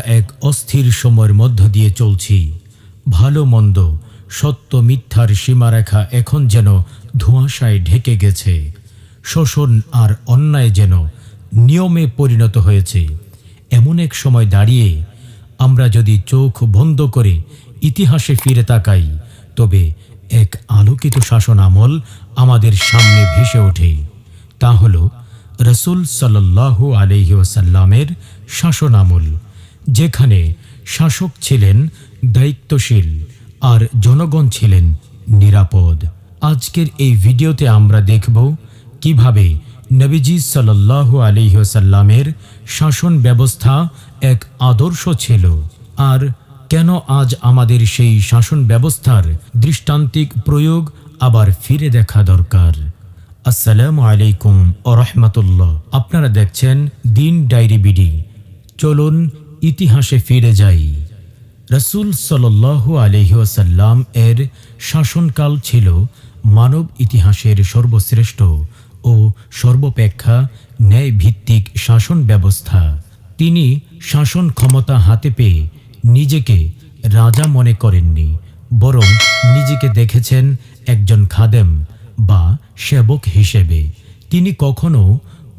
আমরা এক অস্থির সময়ের মধ্য দিয়ে চলছি। ভালো মন্দ, সত্য মিথ্যার সীমারেখা এখন যেন ধোঁয়াশায় ঢেকে গেছে। শোষণ আর অন্যায় যেন নিয়মে পরিণত হয়েছে। এমন এক সময় দাঁড়িয়ে আমরা যদি চোখ বন্ধ করে ইতিহাসে ফিরে তাকাই, তবে এক আলোকিত শাসন আমল আমাদের সামনে ভেসে ওঠে। তা হল, রসুল সাল্লাহু আলহি ওসাল্লামের শাসন আমল। যেখানে শাসক ছিলেন দায়িত্বশীল আর জনগণ ছিলেন নিরাপদ। আজকের এই ভিডিওতে আমরা দেখব কীভাবে নবীজি সাল্লাহু আলিহাসাল্লামের শাসন ব্যবস্থা এক আদর্শ ছিল আর কেন আজ আমাদের সেই শাসন ব্যবস্থার দৃষ্টান্তিক প্রয়োগ আবার ফিরে দেখা দরকার। আসসালামু আলাইকুম ও রহমতুল্লাহ। আপনারা দেখছেন দিন ডায়েরি বিডি। চলুন ইতিহাসে ফিরে যাই। রসুল সাল্লাল্লাহু আলহি ওয়াসাল্লাম এর শাসনকাল ছিল মানব ইতিহাসের সর্বশ্রেষ্ঠ ও সর্বপেক্ষা ন্যায় ভিত্তিক শাসন ব্যবস্থা। তিনি শাসন ক্ষমতা হাতে পেয়ে নিজেকে রাজা মনে করেননি, বরং নিজেকে দেখেছেন একজন খাদেম বা সেবক হিসেবে। তিনি কখনো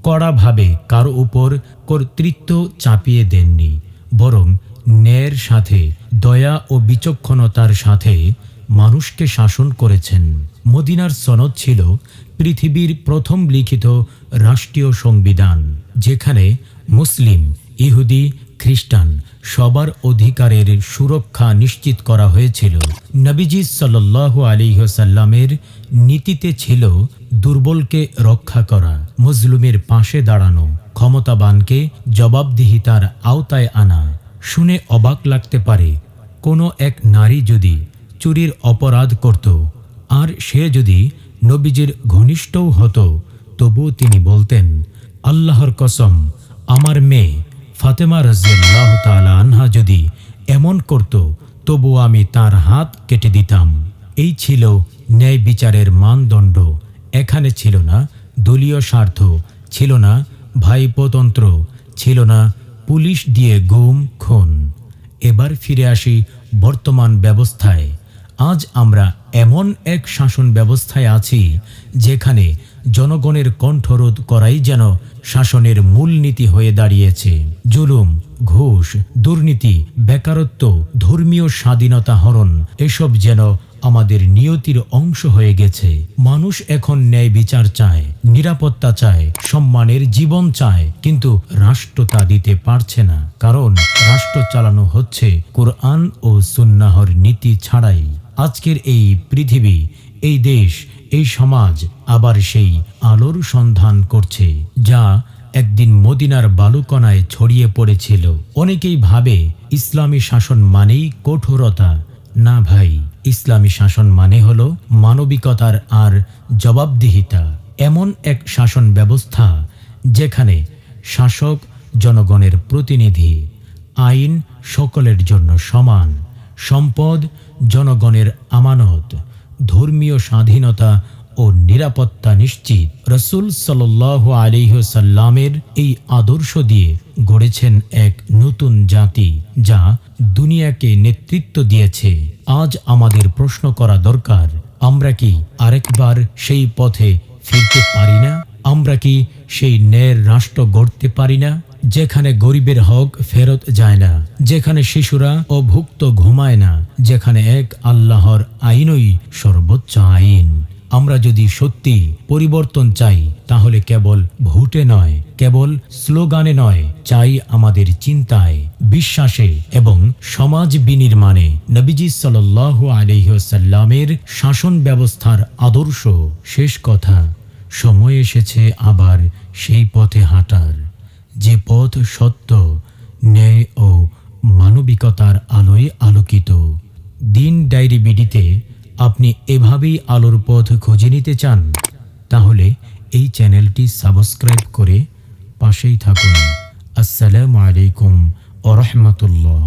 কড়াভাবে কারও উপর কর্তৃত্ব চাপিয়ে দেননি বরং ন্যায়ের সাথে, দয়া ও বিচক্ষণতার সাথে মানুষকে শাসন করেছেন। মদিনার সনদ ছিল পৃথিবীর প্রথম লিখিত রাষ্ট্রীয় সংবিধান, যেখানে মুসলিম, ইহুদি খ্রিস্টান, সবার অধিকারের সুরক্ষা নিশ্চিত করা হয়েছিল। নবীজি সাল্লাহ আলিহসাল্লামের নীতিতে ছিল দুর্বলকে রক্ষা করা মজলুমের পাশে দাঁড়ানো, ক্ষমতাবানকে জবাবদিহিতার আওতায় আনা। শুনে অবাক লাগতে পারে, কোনো এক নারী যদি চুরির অপরাধ করত, আর সে যদি নবীজির ঘনিষ্ঠও হতো তবু তিনি বলতেন, আল্লাহর কসম, আমার মেয়ে ফাতেমা রাজিয়াল্লাহ তালা আনহা যদি এমন করত তবু আমি তার হাত কেটে দিতাম। এই ছিল ন্যায় বিচারের মানদণ্ড। এখানে ছিল না দলীয় স্বার্থ, ছিল না ভাইপতন্ত্র, ছিল না পুলিশ দিয়ে গুম, খুন। এবার ফিরে আসি বর্তমান ব্যবস্থায়। আজ আমরা এমন এক শাসন ব্যবস্থায় আছি, যেখানে জনগণের কণ্ঠরোধ করাই যেন শাসনের মূলনীতি হয়ে দাঁড়িয়েছে। জুলুম, ঘুষ, দুর্নীতি, বেকারত্ব, ধর্মীয় স্বাধীনতা হরণ, এসব যেন আমাদের নিয়তির অংশ হয়ে গেছে। মানুষ এখন ন্যায় বিচার চায়, নিরাপত্তা চায়, সম্মানের জীবন চায়, কিন্তু রাষ্ট্র তা দিতে পারছে না। কারণ রাষ্ট্র চালানো হচ্ছে কোরআন ও সুন্নাহর নীতি ছাড়াই। আজকের এই পৃথিবী এই দেশ, এই সমাজ আবার সেই আলোর সন্ধান করছে, যা একদিন মদিনার বালুকণায় ছড়িয়ে পড়েছিল। অনেকেই ভাবে ইসলামী শাসন মানেই কঠোরতা। না ভাই, ইসলামী শাসন মানে হল মানবিকতার আর জবাবদিহিতা। এমন এক শাসন ব্যবস্থা যেখানে শাসক জনগণের প্রতিনিধি, আইন সকলের জন্য সমান, সম্পদ জনগণের আমানত ধর্মীয় স্বাধীনতা ও নিরাপত্তা নিশ্চিত। রসুল সাল আলিহসাল্লামের এই আদর্শ দিয়ে গড়েছেন এক নতুন জাতি, যা দুনিয়াকে নেতৃত্ব দিয়েছে। আজ আমাদের প্রশ্ন করা দরকার, আমরা কি আরেকবার সেই পথে ফিরতে পারি না? আমরা কি সেই ন্যায়ের রাষ্ট্র গড়তে পারি না? যেখানে গরিবের হক ফেরত যায় না, যেখানে শিশুরা অভুক্ত ঘুমায় না, যেখানে এক আল্লাহর আইনই সর্বোচ্চ আইন। আমরা যদি সত্যি পরিবর্তন চাই, তাহলে কেবল ভোটে নয়, কেবল স্লোগানে নয়, চাই আমাদের চিন্তায়, বিশ্বাসে এবং সমাজ বিনির্মাণে। নবীজি সাল আলহ্লামের শাসন ব্যবস্থার আদর্শ। শেষ কথা, সময় এসেছে আবার সেই পথে হাঁটার। যে পথ সত্য, ন্যায় ও মানবিকতার আলোয় আলোকিত। দিন ডায়েরি বিডিতে আপনি এভাবেই আলোর পথ খুঁজে নিতে চান, তাহলে এই চ্যানেলটি সাবস্ক্রাইব করে পাশেই থাকুন। আসসালামু আলাইকুম ও রহমতুল্লাহ